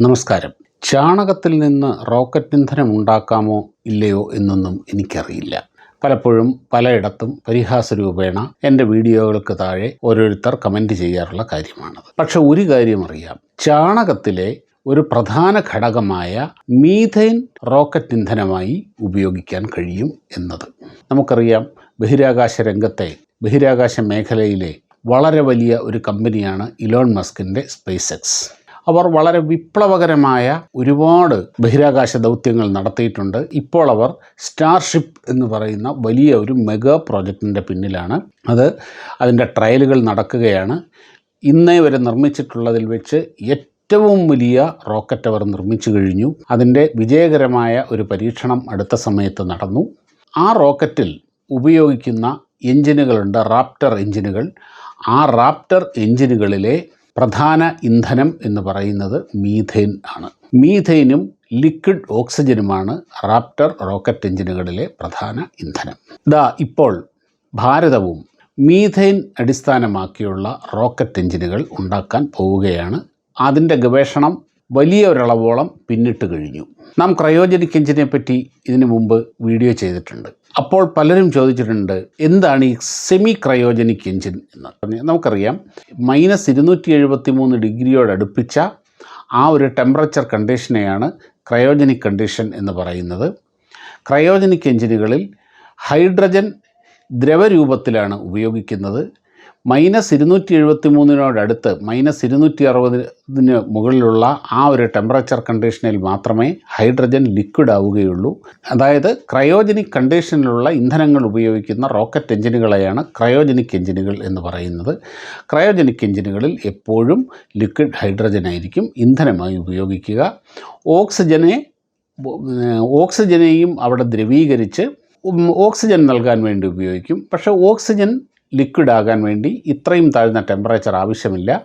നമസ്കാരം. ചാണകത്തിൽ നിന്ന് റോക്കറ്റ് ഇന്ധനം ഉണ്ടാക്കാമോ ഇല്ലയോ എന്നൊന്നും എനിക്കറിയില്ല. പലപ്പോഴും പലയിടത്തും പരിഹാസ രൂപേണ എന്റെ വീഡിയോകൾക്ക് താഴെ ഓരോരുത്തർ കമന്റ് ചെയ്യാറുള്ള കാര്യമാണത്. പക്ഷെ ഒരു കാര്യം അറിയാം. ചാണകത്തിലെ ഒരു പ്രധാന ഘടകമായ മീഥൈൻ റോക്കറ്റ് ഇന്ധനമായി ഉപയോഗിക്കാൻ കഴിയും എന്നത്. നമുക്കറിയാം ബഹിരാകാശ രംഗത്തെ ബഹിരാകാശ മേഖലയിലെ വളരെ വലിയ ഒരു കമ്പനിയാണ് ഇലോൺ മസ്കിന്റെ സ്പേസ് എക്സ്. അവർ വളരെ വിപ്ലവകരമായ ഒരുപാട് ബഹിരാകാശ ദൗത്യങ്ങൾ നടത്തിയിട്ടുണ്ട്. ഇപ്പോൾ അവർ സ്റ്റാർഷിപ്പ് എന്ന് പറയുന്ന വലിയ ഒരു മെഗാ പ്രോജക്റ്റിന്റെ പിന്നിലാണ്. അത് അതിന്റെ ട്രയലുകൾ നടക്കുകയാണ്. ഇന്നേ വരെ നിർമ്മിച്ചിട്ടുള്ളതിൽ വെച്ച് ഏറ്റവും വലിയ റോക്കറ്റ് അവർ നിർമ്മിച്ചു കഴിഞ്ഞു. അതിന്റെ വിജയകരമായ ഒരു പരീക്ഷണം അടുത്ത സമയത്ത് നടന്നു. ആ റോക്കറ്റിൽ ഉപയോഗിക്കുന്ന എഞ്ചിനുകളുണ്ട് റാപ്റ്റർ എഞ്ചിനുകൾ ആ റാപ്റ്റർ എഞ്ചിനുകളിലെ പ്രധാന ഇന്ധനം എന്ന് പറയുന്നത് മീഥെയിൻ ആണ്. മീഥെയിനും ലിക്വിഡ് ഓക്സിജനുമാണ് റാപ്റ്റർ റോക്കറ്റ് എഞ്ചിനുകളിലെ പ്രധാന ഇന്ധനം. ദാ ഇപ്പോൾ ഭാരതവും മീഥെയിൻ അടിസ്ഥാനമാക്കിയുള്ള റോക്കറ്റ് എഞ്ചിനുകൾ ഉണ്ടാക്കാൻ പോവുകയാണ്. അതിന്റെ ഗവേഷണം വലിയ ഒരളവോളം പിന്നിട്ട് കഴിഞ്ഞു. നാം ക്രയോജനിക് എഞ്ചിനെ പറ്റി ഇതിനു മുമ്പ് വീഡിയോ ചെയ്തിട്ടുണ്ട്. അപ്പോൾ പലരും ചോദിച്ചിട്ടുണ്ട് എന്താണ് ഈ സെമി ക്രയോജനിക് എഞ്ചിൻ എന്ന്? പറഞ്ഞ് നമുക്കറിയാം മൈനസ് ഇരുന്നൂറ്റി എഴുപത്തി മൂന്ന് ഡിഗ്രിയോടടുപ്പിച്ച ആ ഒരു ടെമ്പറേച്ചർ കണ്ടീഷനെയാണ് ക്രയോജനിക് കണ്ടീഷൻ എന്ന് പറയുന്നത്. ക്രയോജനിക് എഞ്ചിനുകളിൽ ഹൈഡ്രജൻ ദ്രവരൂപത്തിലാണ് ഉപയോഗിക്കുന്നത്. മൈനസ് ഇരുന്നൂറ്റി എഴുപത്തി മൂന്നിനോടടുത്ത് മൈനസ് ഇരുന്നൂറ്റി അറുപതിന് മുകളിലുള്ള ആ ഒരു ടെമ്പറേച്ചർ കണ്ടീഷനിൽ മാത്രമേ ഹൈഡ്രജൻ ലിക്വിഡ് ആവുകയുള്ളൂ. അതായത് ക്രയോജനിക് കണ്ടീഷനിലുള്ള ഇന്ധനങ്ങൾ ഉപയോഗിക്കുന്ന റോക്കറ്റ് എഞ്ചിനുകളെയാണ് ക്രയോജനിക് എഞ്ചിനുകൾ എന്ന് പറയുന്നത്. ക്രയോജനിക് എഞ്ചിനുകളിൽ എപ്പോഴും ലിക്വിഡ് ഹൈഡ്രജൻ ആയിരിക്കും ഇന്ധനമായി ഉപയോഗിക്കുക. ഓക്സിജനെ ഓക്സിജനെയും അവിടെ ദ്രവീകരിച്ച് ഓക്സിജൻ നൽകാൻ വേണ്ടി ഉപയോഗിക്കും. പക്ഷേ ഓക്സിജൻ ലിക്വിഡ് ആകാൻ വേണ്ടി ഇത്രയും താഴ്ന്ന ടെമ്പറേച്ചർ ആവശ്യമില്ല.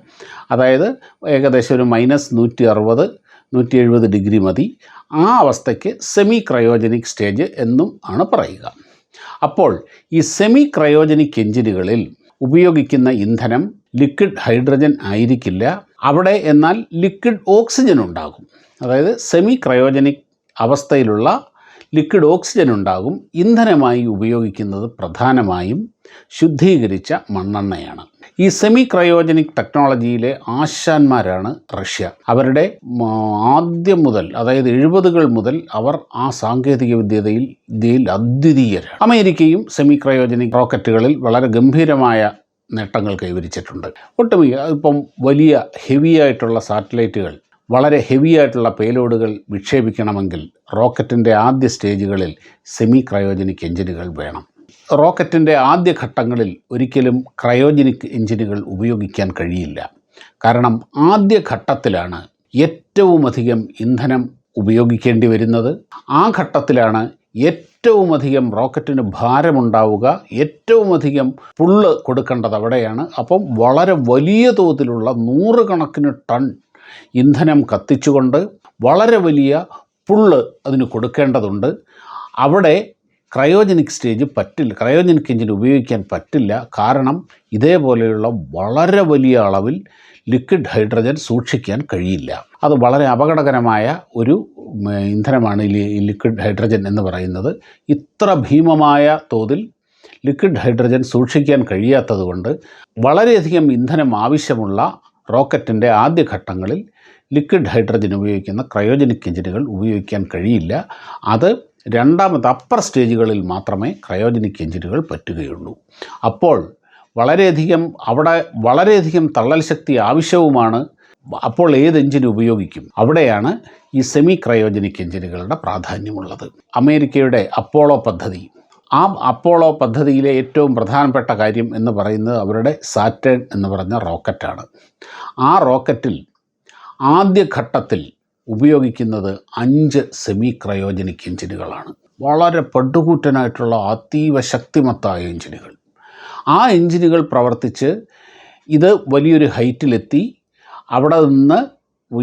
അതായത് ഏകദേശം ഒരു മൈനസ് നൂറ്റി അറുപത് നൂറ്റി എഴുപത് ഡിഗ്രി മതി. ആ അവസ്ഥയ്ക്ക് സെമി ക്രയോജനിക് സ്റ്റേജ് എന്നും ആണ് പറയുക. അപ്പോൾ ഈ സെമി ക്രയോജനിക് എഞ്ചിനുകളിൽ ഉപയോഗിക്കുന്ന ഇന്ധനം ലിക്വിഡ് ഹൈഡ്രജൻ ആയിരിക്കില്ല. അവിടെ എന്നാൽ ലിക്വിഡ് ഓക്സിജൻ ഉണ്ടാകും. അതായത് സെമി ക്രയോജനിക് അവസ്ഥയിലുള്ള ലിക്വിഡ് ഓക്സിജൻ ഉണ്ടാകും. ഇന്ധനമായി ഉപയോഗിക്കുന്നത് പ്രധാനമായും ശുദ്ധീകരിച്ച മണ്ണെണ്ണയാണ്. ഈ സെമി ക്രയോജനിക് ടെക്നോളജിയിലെ ആശാന്മാരാണ് റഷ്യ. അവരുടെ ആദ്യം മുതൽ അതായത് എഴുപതുകൾ മുതൽ അവർ ആ സാങ്കേതിക വിദ്യതയിൽ ഇന്ത്യയിൽ അദ്വിതീയരാണ്. അമേരിക്കയും സെമി ക്രയോജനിക് റോക്കറ്റുകളിൽ വളരെ ഗംഭീരമായ നേട്ടങ്ങൾ കൈവരിച്ചിട്ടുണ്ട്. ഒട്ടുമിക്ക ഇപ്പം വലിയ ഹെവി ആയിട്ടുള്ള സാറ്റലൈറ്റുകൾ വളരെ ഹെവി ആയിട്ടുള്ള പേലോഡുകൾ വിക്ഷേപിക്കണമെങ്കിൽ റോക്കറ്റിന്റെ ആദ്യ സ്റ്റേജുകളിൽ സെമി ക്രയോജനിക് എഞ്ചിനുകൾ വേണം. റോക്കറ്റിന്റെ ആദ്യ ഘട്ടങ്ങളിൽ ഒരിക്കലും ക്രയോജനിക് എഞ്ചിനുകൾ ഉപയോഗിക്കാൻ കഴിയില്ല. കാരണം ആദ്യ ഘട്ടത്തിലാണ് ഏറ്റവുമധികം ഇന്ധനം ഉപയോഗിക്കേണ്ടി വരുന്നത്. ആ ഘട്ടത്തിലാണ് ഏറ്റവുമധികം റോക്കറ്റിന് ഭാരമുണ്ടാവുക. ഏറ്റവുമധികം പുള്ള് കൊടുക്കേണ്ടത് അവിടെയാണ്. അപ്പം വളരെ വലിയ തോതിലുള്ള നൂറുകണക്കിന് ടൺ ഇന്ധനം കത്തിച്ചുകൊണ്ട് വളരെ വലിയ പുള്ള് അതിന് കൊടുക്കേണ്ടതുണ്ട്. അവിടെ ക്രയോജനിക് സ്റ്റേജ് പറ്റില്ല. ക്രയോജനിക് എഞ്ചിൻ ഉപയോഗിക്കാൻ പറ്റില്ല. കാരണം ഇതേപോലെയുള്ള വളരെ വലിയ അളവിൽ ലിക്വിഡ് ഹൈഡ്രജൻ സൂക്ഷിക്കാൻ കഴിയില്ല. അത് വളരെ അപകടകരമായ ഒരു ഇന്ധനമാണ് ലിക്വിഡ് ഹൈഡ്രജൻ എന്ന് പറയുന്നത്. ഇത്ര ഭീമമായ തോതിൽ ലിക്വിഡ് ഹൈഡ്രജൻ സൂക്ഷിക്കാൻ കഴിയാത്തതുകൊണ്ട് വളരെയധികം ഇന്ധനം ആവശ്യമുള്ള റോക്കറ്റിന്റെ ആദ്യഘട്ടങ്ങളിൽ ലിക്വിഡ് ഹൈഡ്രജൻ ഉപയോഗിക്കുന്ന ക്രയോജനിക് എഞ്ചിനുകൾ ഉപയോഗിക്കാൻ കഴിയില്ല. അത് രണ്ടാമത്തെ അപ്പർ സ്റ്റേജുകളിൽ മാത്രമേ ക്രയോജനിക് എഞ്ചിനുകൾ പറ്റുകയുള്ളൂ. അപ്പോൾ വളരെയധികം അവിടെ വളരെയധികം തള്ളൽ ശക്തി ആവശ്യവുമാണ്. അപ്പോൾ ഏത് എഞ്ചിൻ ഉപയോഗിക്കും? അവിടെയാണ് ഈ സെമി ക്രയോജനിക് എഞ്ചിനുകളുടെ പ്രാധാന്യമുള്ളത്. അമേരിക്കയുടെ അപ്പോളോ പദ്ധതി. ആ അപ്പോളോ പദ്ധതിയിലെ ഏറ്റവും പ്രധാനപ്പെട്ട കാര്യം എന്ന് പറയുന്നത് അവരുടെ സാറ്റേൺ എന്ന് പറഞ്ഞ റോക്കറ്റാണ്. ആ റോക്കറ്റിൽ ആദ്യഘട്ടത്തിൽ ഉപയോഗിക്കുന്നത് അഞ്ച് സെമി ക്രയോജനിക് എഞ്ചിനുകളാണ്. വളരെ പടുകൂറ്റനായിട്ടുള്ള അതീവ ശക്തിമത്തായ എഞ്ചിനുകൾ. ആ എഞ്ചിനുകൾ പ്രവർത്തിച്ച് ഇത് വലിയൊരു ഹൈറ്റിലെത്തി. അവിടെ നിന്ന്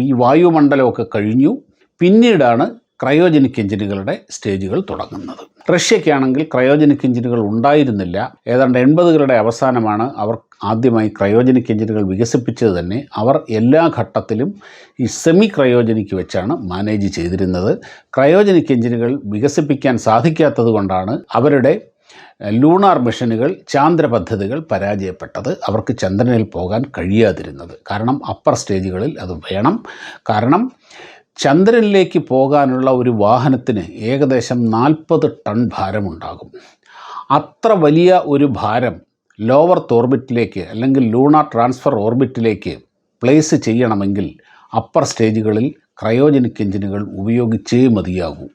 ഈ വായുമണ്ഡലമൊക്കെ കഴിഞ്ഞു. പിന്നീടാണ് ക്രയോജനിക് എഞ്ചിനുകളുടെ സ്റ്റേജുകൾ തുടങ്ങുന്നത്. റഷ്യയ്ക്കാണെങ്കിൽ ക്രയോജനിക് എഞ്ചിനുകൾ ഉണ്ടായിരുന്നില്ല. ഏതാണ്ട് എൺപതുകളുടെ അവസാനമാണ് അവർ ആദ്യമായി ക്രയോജനിക് എഞ്ചിനുകൾ വികസിപ്പിച്ചത് തന്നെ. അവർ എല്ലാ ഘട്ടത്തിലും ഈ സെമി ക്രയോജനിക് വെച്ചാണ് മാനേജ് ചെയ്തിരുന്നത്. ക്രയോജനിക് എഞ്ചിനുകൾ വികസിപ്പിക്കാൻ സാധിക്കാത്തത് കൊണ്ടാണ് അവരുടെ ലൂണാർ മിഷനുകൾ ചാന്ദ്ര പദ്ധതികൾ പരാജയപ്പെട്ടത്. അവർക്ക് ചന്ദ്രനിൽ പോകാൻ കഴിയാതിരുന്നത്. കാരണം അപ്പർ സ്റ്റേജുകളിൽ അത് വേണം. കാരണം ചന്ദ്രനിലേക്ക് പോകാനുള്ള ഒരു വാഹനത്തിന് ഏകദേശം നാൽപ്പത് ടൺ ഭാരമുണ്ടാകും. അത്ര വലിയ ഒരു ഭാരം ലോവർ ഓർബിറ്റിലേക്ക് അല്ലെങ്കിൽ ലൂണാർ ട്രാൻസ്ഫർ ഓർബിറ്റിലേക്ക് പ്ലേസ് ചെയ്യണമെങ്കിൽ അപ്പർ സ്റ്റേജുകളിൽ ക്രയോജനിക് എഞ്ചിനുകൾ ഉപയോഗിച്ചേ മതിയാകൂ.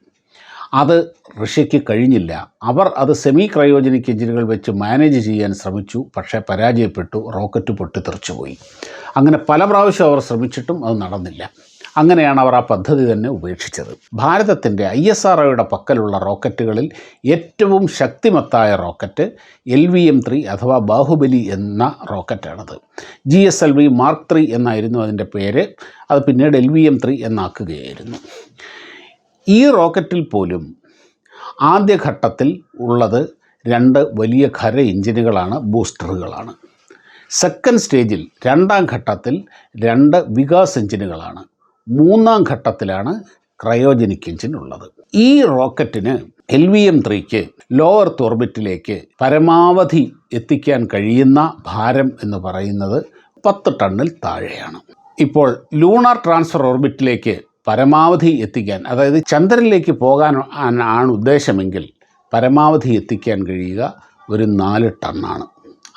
അത് റഷ്യയ്ക്ക് കഴിഞ്ഞില്ല. അവർ അത് സെമി ക്രയോജനിക് എഞ്ചിനുകൾ വെച്ച് മാനേജ് ചെയ്യാൻ ശ്രമിച്ചു. പക്ഷേ പരാജയപ്പെട്ടു റോക്കറ്റ് പൊട്ടിത്തെറിച്ചുപോയി. അങ്ങനെ പല പ്രാവശ്യം അവർ ശ്രമിച്ചിട്ടും അത് നടന്നില്ല. അങ്ങനെയാണ് അവർ ആ പദ്ധതി തന്നെ ഉപേക്ഷിച്ചത്. ഭാരതത്തിന്റെ ഐ എസ് ആർ ഒയുടെ പക്കലുള്ള റോക്കറ്റുകളിൽ ഏറ്റവും ശക്തിമത്തായ rocket L V M three അഥവാ ബാഹുബലി എന്ന റോക്കറ്റാണത്. G S L V mark three എന്നായിരുന്നു അതിന്റെ പേര്. അത് പിന്നീട് എൽ വി എം ത്രീ എന്നാക്കുകയായിരുന്നു. ഈ റോക്കറ്റിൽ പോലും ആദ്യഘട്ടത്തിൽ ഉള്ളത് രണ്ട് വലിയ ഖര എഞ്ചിനുകളാണ് ബൂസ്റ്ററുകളാണ്. സെക്കൻഡ് സ്റ്റേജിൽ രണ്ടാം ഘട്ടത്തിൽ രണ്ട് വികാസ് എഞ്ചിനുകളാണ്. മൂന്നാം ഘട്ടത്തിലാണ് ക്രയോജനിക് എഞ്ചിൻ ഉള്ളത് ഈ റോക്കറ്റിന് എൽ വി എം ത്രീക്ക് ലോവർ ഓർബിറ്റിലേക്ക് പരമാവധി എത്തിക്കാൻ കഴിയുന്ന ഭാരം എന്ന് പറയുന്നത് പത്ത് ടണ്ണിൽ താഴെയാണ്. ഇപ്പോൾ ലൂണാർ ട്രാൻസ്ഫർ ഓർബിറ്റിലേക്ക് പരമാവധി എത്തിക്കാൻ അതായത് ചന്ദ്രനിലേക്ക് പോകാൻ ആണ് ഉദ്ദേശമെങ്കിൽ പരമാവധി എത്തിക്കാൻ കഴിയുക ഒരു നാല് ടണ്ണാണ്.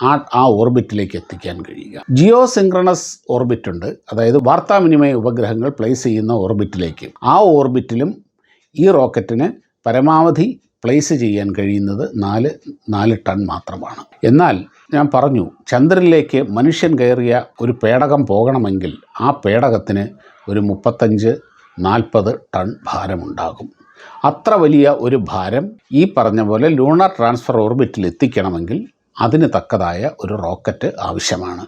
ആ ആ ഓർബിറ്റിലേക്ക് എത്തിക്കാൻ കഴിയുക. ജിയോ സിങ്ക്രണസ് ഓർബിറ്റ് ഉണ്ട് അതായത് വാർത്താവിനിമയ ഉപഗ്രഹങ്ങൾ പ്ലേസ് ചെയ്യുന്ന ഓർബിറ്റിലേക്ക്. ആ ഓർബിറ്റിലും ഈ റോക്കറ്റിന് പരമാവധി പ്ലേസ് ചെയ്യാൻ കഴിയുന്നത് നാല് നാല് ടൺ മാത്രമാണ്. എന്നാൽ ഞാൻ പറഞ്ഞു ചന്ദ്രനിലേക്ക് മനുഷ്യൻ കയറിയ ഒരു പേടകം പോകണമെങ്കിൽ ആ പേടകത്തിന് ഒരു മുപ്പത്തഞ്ച് നാൽപ്പത് ടൺ ഭാരമുണ്ടാകും. അത്ര വലിയ ഒരു ഭാരം ഈ പറഞ്ഞ പോലെ ലൂണർ ട്രാൻസ്ഫർ ഓർബിറ്റിൽ എത്തിക്കണമെങ്കിൽ അതിന് തക്കതായ ഒരു റോക്കറ്റ് ആവശ്യമാണ്.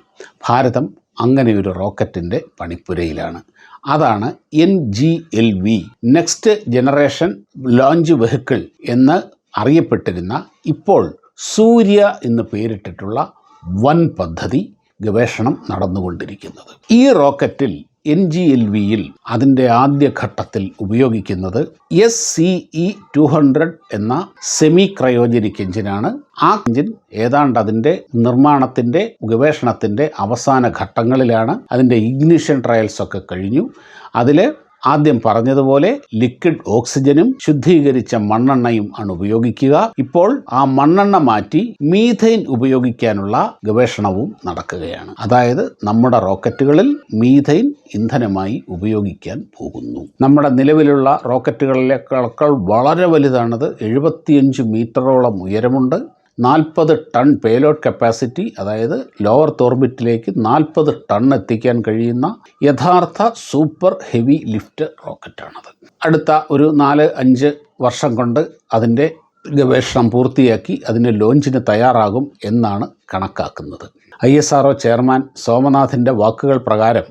ഭാരതം അങ്ങനെ ഒരു റോക്കറ്റിന്റെ പണിപ്പുരയിലാണ്. അതാണ് N G L V next generation launch vehicle എന്ന് അറിയപ്പെട്ടിരുന്ന ഇപ്പോൾ സൂര്യ എന്ന് പേരിട്ടിട്ടുള്ള വൻ പദ്ധതി ഗവേഷണം നടന്നുകൊണ്ടിരിക്കുന്നത്. ഈ റോക്കറ്റിൽ എൻ ജി എൽ വിയിൽ അതിന്റെ ആദ്യഘട്ടത്തിൽ ഉപയോഗിക്കുന്നത് S C E two hundred എന്ന സെമി ക്രയോജനിക് എഞ്ചിനാണ്. ആ എഞ്ചിൻ ഏതാണ്ട് അതിന്റെ നിർമ്മാണത്തിന്റെ ഗവേഷണത്തിന്റെ അവസാന ഘട്ടങ്ങളിലാണ് അതിന്റെ ഇഗ്നിഷൻ ട്രയൽസ് ഒക്കെ കഴിഞ്ഞു. അതിൽ ആദ്യം പറഞ്ഞതുപോലെ ലിക്വിഡ് ഓക്സിജനും ശുദ്ധീകരിച്ച മണ്ണെണ്ണയും ആണ് ഉപയോഗിക്കുക. ഇപ്പോൾ ആ മണ്ണെണ്ണ മാറ്റി മീഥൈൻ ഉപയോഗിക്കാനുള്ള ഗവേഷണവും നടക്കുകയാണ്. അതായത് നമ്മുടെ റോക്കറ്റുകളിൽ മീഥൈൻ ഇന്ധനമായി ഉപയോഗിക്കാൻ പോകുന്നു. നമ്മുടെ നിലവിലുള്ള റോക്കറ്റുകളിലേക്കാൾ വളരെ വലുതാണത്. എഴുപത്തിയഞ്ച് മീറ്ററോളം ഉയരമുണ്ട്. നാൽപ്പത് ടൺ പേലോഡ് കപ്പാസിറ്റി അതായത് ലോവർ ഓർബിറ്റിലേക്ക് നാൽപ്പത് ടൺ എത്തിക്കാൻ കഴിയുന്ന യഥാർത്ഥ സൂപ്പർ ഹെവി ലിഫ്റ്റ് റോക്കറ്റാണത്. അടുത്ത ഒരു നാല് അഞ്ച് വർഷം കൊണ്ട് അതിന്റെ ഗവേഷണം പൂർത്തിയാക്കി അതിന്റെ ലോഞ്ചിന് തയ്യാറാകും എന്നാണ് കണക്കാക്കുന്നത്. ഐ എസ് ആർ ചെയർമാൻ സോമനാഥിന്റെ വാക്കുകൾ പ്രകാരം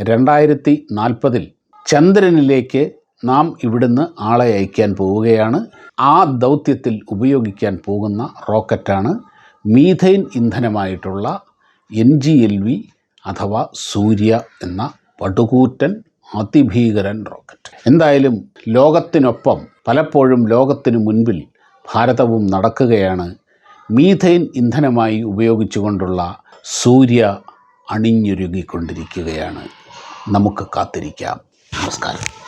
രണ്ടായിരത്തി നാൽപ്പതിൽ ചന്ദ്രനിലേക്ക് നാം ഇവിടുന്ന് ആളെ അയക്കാൻ പോവുകയാണ്. ആ ദൗത്യത്തിൽ ഉപയോഗിക്കാൻ പോകുന്ന റോക്കറ്റാണ് മീഥൈൻ ഇന്ധനമായിട്ടുള്ള എൻ ജി എൽ വി അഥവാ സൂര്യ എന്ന പടുകൂറ്റൻ അതിഭീകരൻ റോക്കറ്റ്. എന്തായാലും ലോകത്തിനൊപ്പം പലപ്പോഴും ലോകത്തിനു മുൻപിൽ ഭാരതവും നടക്കുകയാണ് മീഥൈൻ ഇന്ധനമായി ഉപയോഗിച്ചുകൊണ്ടുള്ള സൂര്യ അണിഞ്ഞൊരുങ്ങിക്കൊണ്ടിരിക്കുകയാണ്. നമുക്ക് കാത്തിരിക്കാം. നമസ്കാരം.